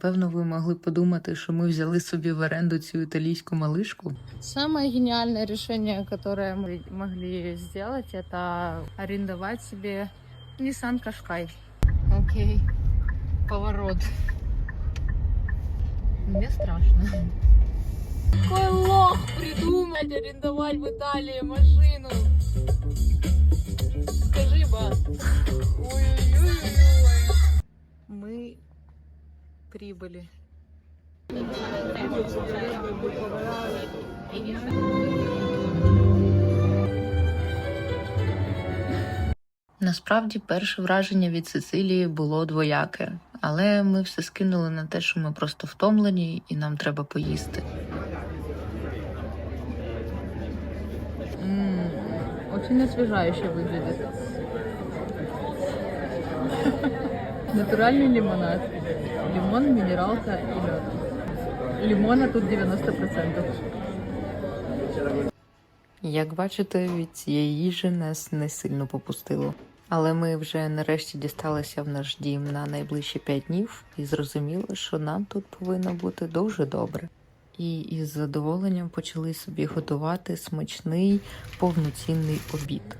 напевно ви могли подумати, що ми взяли собі в оренду цю італійську малишку. Самое гениальное решение, которое мы могли сделать, это арендовать себе Nissan Qashqai. Окей, поворот. Мне страшно. Какой лох придумать арендовать в Италии машину? Скажи, ба. Ой-ой-ой. Мы прибыли. Насправді, перше враження від Сицилії було двояке, але ми все скинули на те, що ми просто втомлені і нам треба поїсти. Очень освежающе выглядит. Натуральный лимонад. Лимон, минералка и мед. Лимона тут 90%. Як бачите, від цієї їжі нас не сильно попустило. Але ми вже нарешті дісталися в наш дім на найближчі п'ять днів і зрозуміли, що нам тут повинно бути дуже добре. І із задоволенням почали собі готувати смачний повноцінний обід.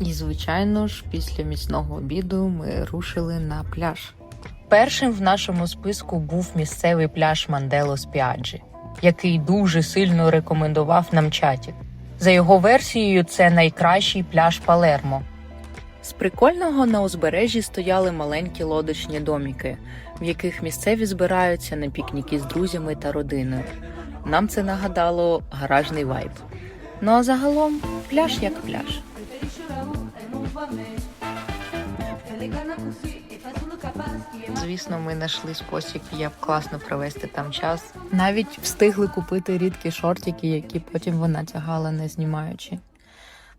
І, звичайно ж, після міцного обіду ми рушили на пляж. Першим в нашому списку був місцевий пляж Мандело Спіаджі, який дуже сильно рекомендував нам чатік. За його версією, це найкращий пляж Палермо. З прикольного на узбережжі стояли маленькі лодочні доміки, в яких місцеві збираються на пікніки з друзями та родиною. Нам це нагадало гаражний вайб. Ну а загалом пляж як пляж. Звісно, ми знайшли спосіб, як класно провести там час. Навіть встигли купити рідкі шортики, які потім вона тягала, не знімаючи.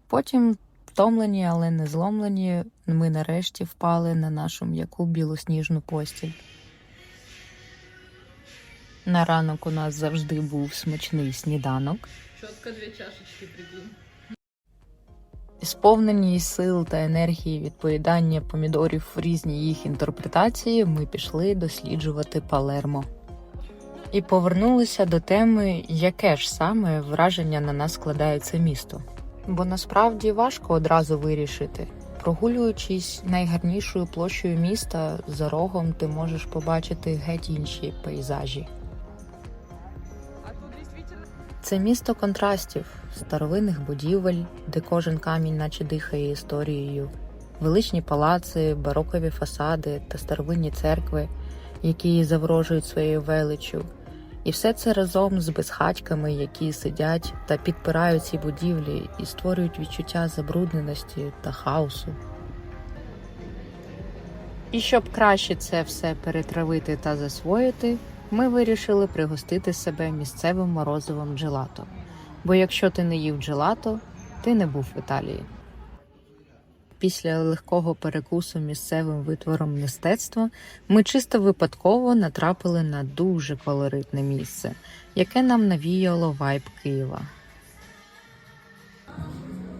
Потім, втомлені, але не зломлені, ми нарешті впали на нашу м'яку білосніжну постіль. На ранок у нас завжди був смачний сніданок. Четко две чашечки, прикинь. Сповнені сил та енергії від поїдання помідорів в різні їх інтерпретації, ми пішли досліджувати Палермо. І повернулися до теми, яке ж саме враження на нас складає це місто. Бо насправді важко одразу вирішити. Прогулюючись найгарнішою площею міста, за рогом ти можеш побачити геть інші пейзажі. Це місто контрастів, старовинних будівель, де кожен камінь наче дихає історією, величні палаци, барокові фасади та старовинні церкви, які заворожують своєю величчю. І все це разом з безхатьками, які сидять та підпирають ці будівлі і створюють відчуття забрудненості та хаосу. І щоб краще це все перетравити та засвоїти, ми вирішили пригостити себе місцевим морозивом джелато. Бо якщо ти не їв джелато, ти не був в Італії. Після легкого перекусу місцевим витвором мистецтва ми чисто випадково натрапили на дуже колоритне місце, яке нам навіяло вайб Києва.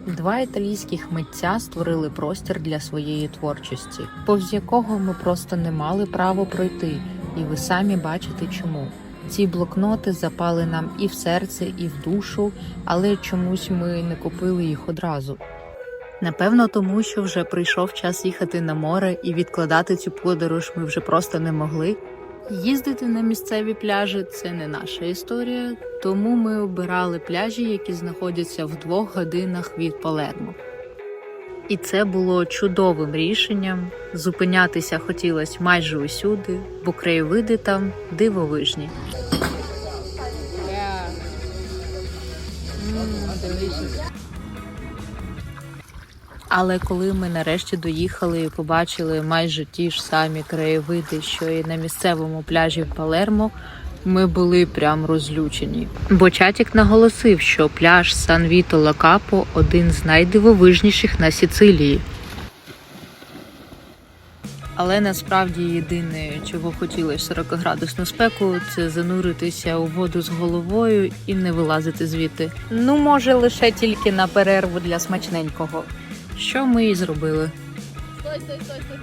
Два італійських митця створили простір для своєї творчості, повз якого ми просто не мали права пройти, і ви самі бачите чому. Ці блокноти запали нам і в серце, і в душу, але чомусь ми не купили їх одразу. Напевно, тому що вже прийшов час їхати на море і відкладати цю подорож ми вже просто не могли. Їздити на місцеві пляжі це не наша історія, тому ми обирали пляжі, які знаходяться в двох годинах від Палермо. І це було чудовим рішенням. Зупинятися хотілося майже усюди, бо краєвиди там дивовижні. Але коли ми нарешті доїхали і побачили майже ті ж самі краєвиди, що і на місцевому пляжі в Палермо, ми були прям розлючені. Бо чатік наголосив, що пляж Сан Віто Ла Капо один з найдивовижніших на Сицилії. Але насправді єдине, чого хотілося 40-градусну спеку, це зануритися у воду з головою і не вилазити звідти. Ну, може, лише тільки на перерву для смачненького. Що ми і зробили. Стой, стой, стой, стой.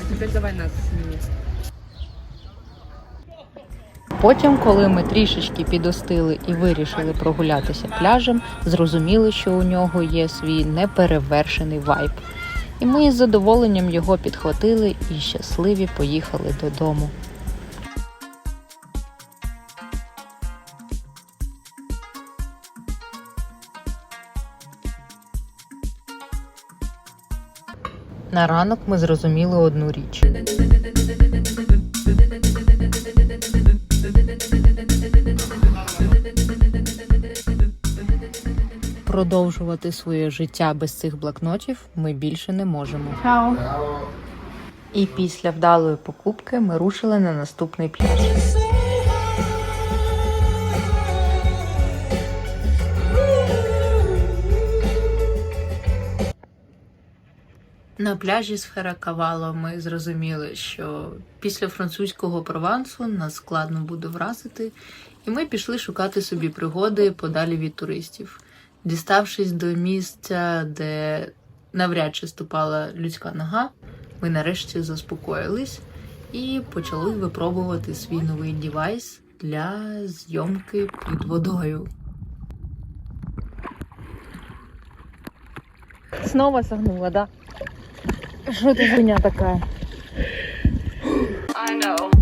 А теперь давай нас сними. Потім, коли ми трішечки підостили і вирішили прогулятися пляжем, зрозуміли, що у нього є свій неперевершений вайб. І ми із задоволенням його підхватили і щасливі поїхали додому. На ранок ми зрозуміли одну річ. Продовжувати своє життя без цих блокнотів ми більше не можемо. Чао. І після вдалої покупки ми рушили на наступний пляж. На пляжі з Феракавало ми зрозуміли, що після французького провансу нас складно буде вразити, і ми пішли шукати собі пригоди подалі від туристів. Діставшись до місця, де навряд чи ступала людська нога, ми нарешті заспокоїлись і почали випробувати свій новий девайс для зйомки під водою. Снова согнула, да? Что это за хуйня такая? До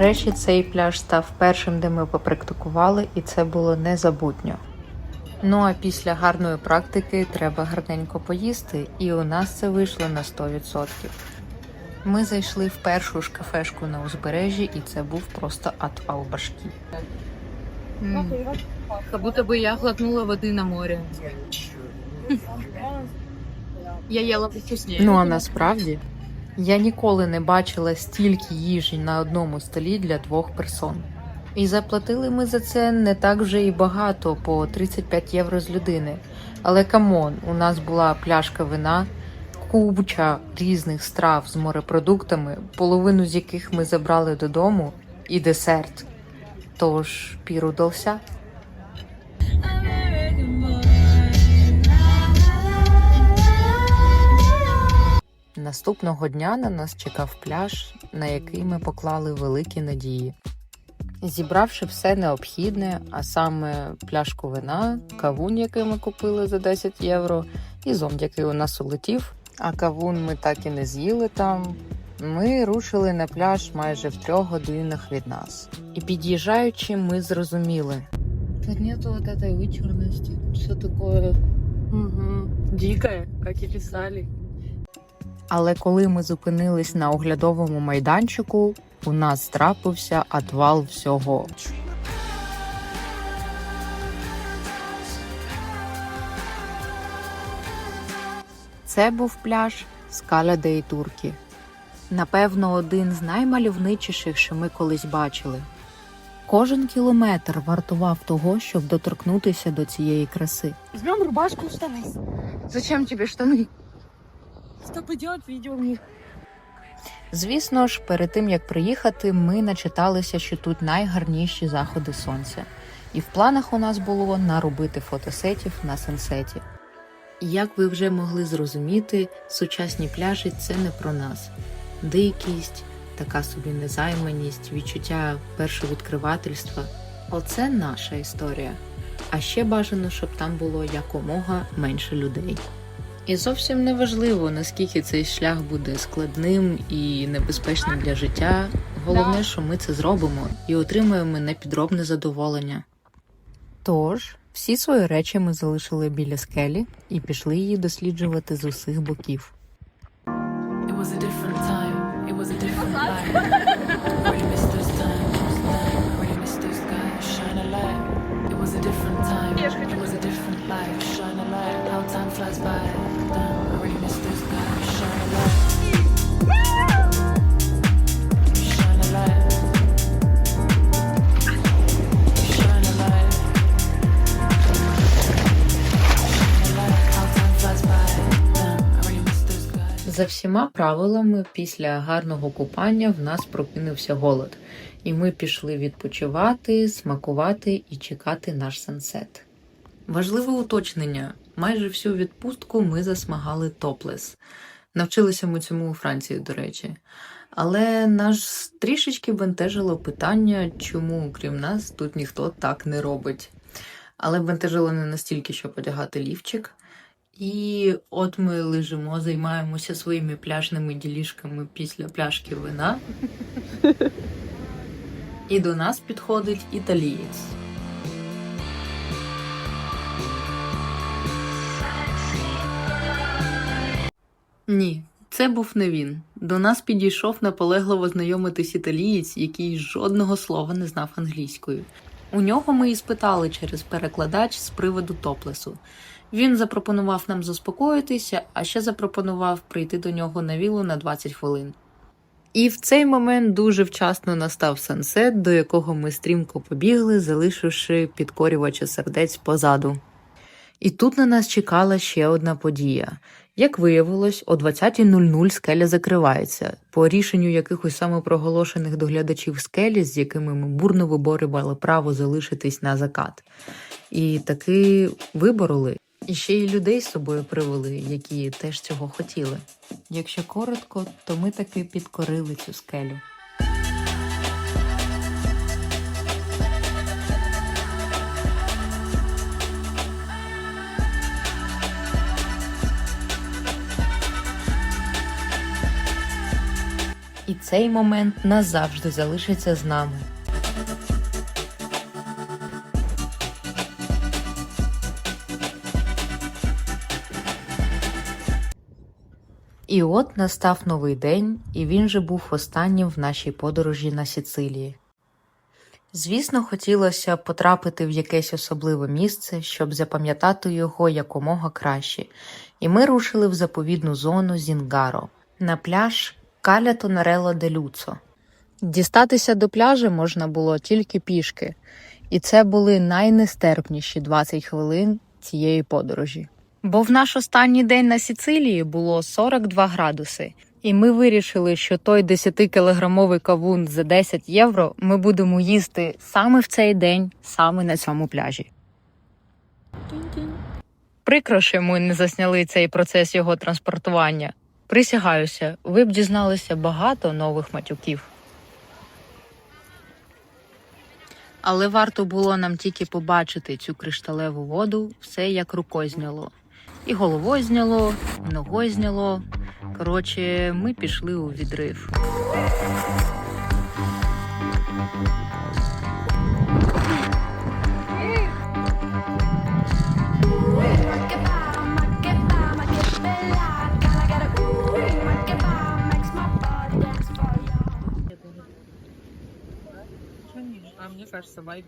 речі, цей пляж став першим, де ми попрактикували, і це було незабутньо. Ну а після гарної практики треба гарненько поїсти, і у нас це вийшло на 100%. Ми зайшли в першу ж кафешку на узбережжі, і це був просто отвал башки. Как будто бы я глотнула воды на море. Я ела повкуснее. Ну а насправді я ніколи не бачила стільки їжі на одному столі для двох персон. І заплатили ми за це не так вже і багато, по 35 євро з людини. Але камон, у нас була пляшка вина, куча різних страв з морепродуктами, половину з яких ми забрали додому, і десерт. Тож пір удався. Наступного дня на нас чекав пляж, на який ми поклали великі надії. Зібравши все необхідне, а саме пляшку вина, кавун, який ми купили за 10 євро, і зомб, який у нас улетів. А кавун ми так і не з'їли там. Ми рушили на пляж майже в трьох годинах від нас. І під'їжджаючи, ми зрозуміли, Тут нету вот этой. Все такое угу. дикое, как и писали. Але коли ми зупинились на оглядовому майданчику, у нас трапився отвал всього. Це був пляж Скаля Деї Туркі. Напевно, один з наймальовничіших, що ми колись бачили. Кожен кілометр вартував того, щоб доторкнутися до цієї краси. Візьмемо рубашку в штани. Зачем тобі штани? 150 відео в. Звісно ж, перед тим як приїхати, ми начиталися, що тут найгарніші заходи сонця. І в планах у нас було наробити фотосетів на сенсеті. Як ви вже могли зрозуміти, сучасні пляжі це не про нас. Дикість, така собі незайманість, відчуття першовідкривательства оце наша історія. А ще бажано, щоб там було якомога менше людей. І зовсім не важливо, наскільки цей шлях буде складним і небезпечним для життя. Головне, що ми це зробимо і отримаємо непідробне задоволення. Тож, всі свої речі ми залишили біля скелі і пішли її досліджувати з усіх боків. It was a всіма правилами, після гарного купання в нас прокинувся голод, і ми пішли відпочивати, смакувати і чекати наш сансет. Важливе уточнення: майже всю відпустку ми засмагали топлес. Навчилися ми цьому у Франції, до речі. Але нас трішечки бентежило питання, чому, крім нас, тут ніхто так не робить. Але бентежило не настільки, щоб одягати лівчик. І от ми лежимо, займаємося своїми пляжними ділішками після пляшки вина. І до нас підходить італієць. Ні, це був не він. До нас підійшов наполегливо знайомитись італієць, який жодного слова не знав англійською. У нього ми і спитали через перекладач з приводу топлесу. Він запропонував нам заспокоїтися, а ще запропонував прийти до нього на вілу на 20 хвилин. І в цей момент дуже вчасно настав сансет, до якого ми стрімко побігли, залишивши підкорювача сердець позаду. І тут на нас чекала ще одна подія. Як виявилось, о 20.00 скеля закривається по рішенню якихось самопроголошених доглядачів скелі, з якими ми бурно виборювали право залишитись на закат. І таки вибороли. І ще й людей з собою привели, які теж цього хотіли. Якщо коротко, то ми таки підкорили цю скелю. І цей момент назавжди залишиться з нами. І от настав новий день, і він же був останнім в нашій подорожі на Сіцилії. Звісно, хотілося потрапити в якесь особливе місце, щоб запам'ятати його якомога краще, і ми рушили в заповідну зону Зінгаро на пляж Каля Тонарело де Люцо. Дістатися до пляжу можна було тільки пішки, і це були найнестерпніші 20 хвилин цієї подорожі. Бо в наш останній день на Сіцилії було 42 градуси, і ми вирішили, що той 10-кілограмовий кавун за 10 євро ми будемо їсти саме в цей день, саме на цьому пляжі. Прикро, що ми не засняли цей процес його транспортування. Присягаюся, ви б дізналися багато нових матюків. Але варто було нам тільки побачити цю кришталеву воду, все як рукою зняло. І головою зняло, і ногою зняло. Коротше, ми пішли у відрив. А мне кажется, вайб.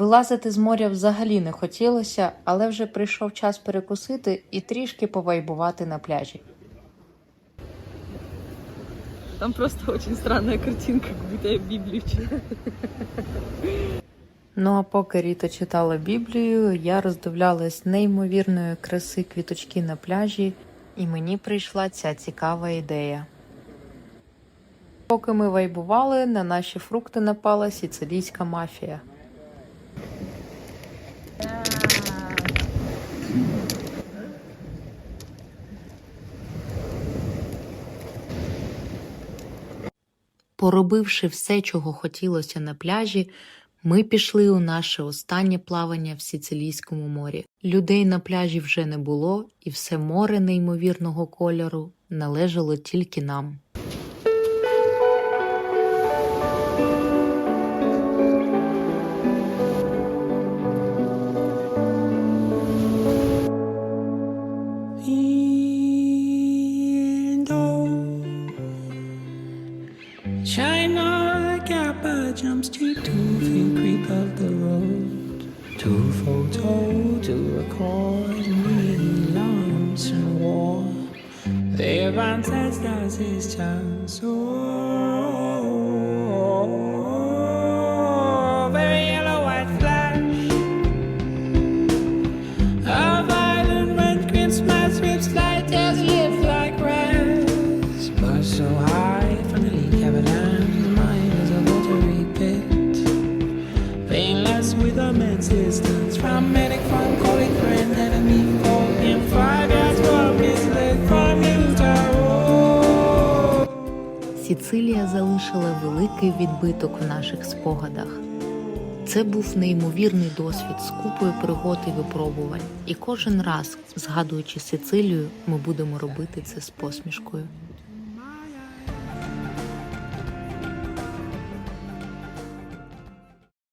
Вилазити з моря взагалі не хотілося, але вже прийшов час перекусити і трішки повайбувати на пляжі. Там просто очень странная картинка, как будто я Библию читаю. Ну а поки Ріта читала Біблію, я роздивлялась неймовірної краси квіточки на пляжі, і мені прийшла ця цікава ідея. Поки ми вайбували, на наші фрукти напала сіцилійська мафія. Поробивши все, чого хотілося на пляжі, ми пішли у наше останнє плавання в Сицилійському морі. Людей на пляжі вже не було, і все море неймовірного кольору належало тільки нам. photo to record me in lumps and war. The as his chance. Oh, very yellow white flash. A violent red Christmas sweeps light as live like rats. But so high from the leak of a dam, mine is a watery pit. Being us with a man's distance from many from calling friend enemy for in five years from his leg from him Сіцилія залишила великий відбиток в наших спогадах. Це був неймовірний досвід з купою пригод і випробувань, і кожен раз, згадуючи Сицилію, ми будемо робити це з посмішкою.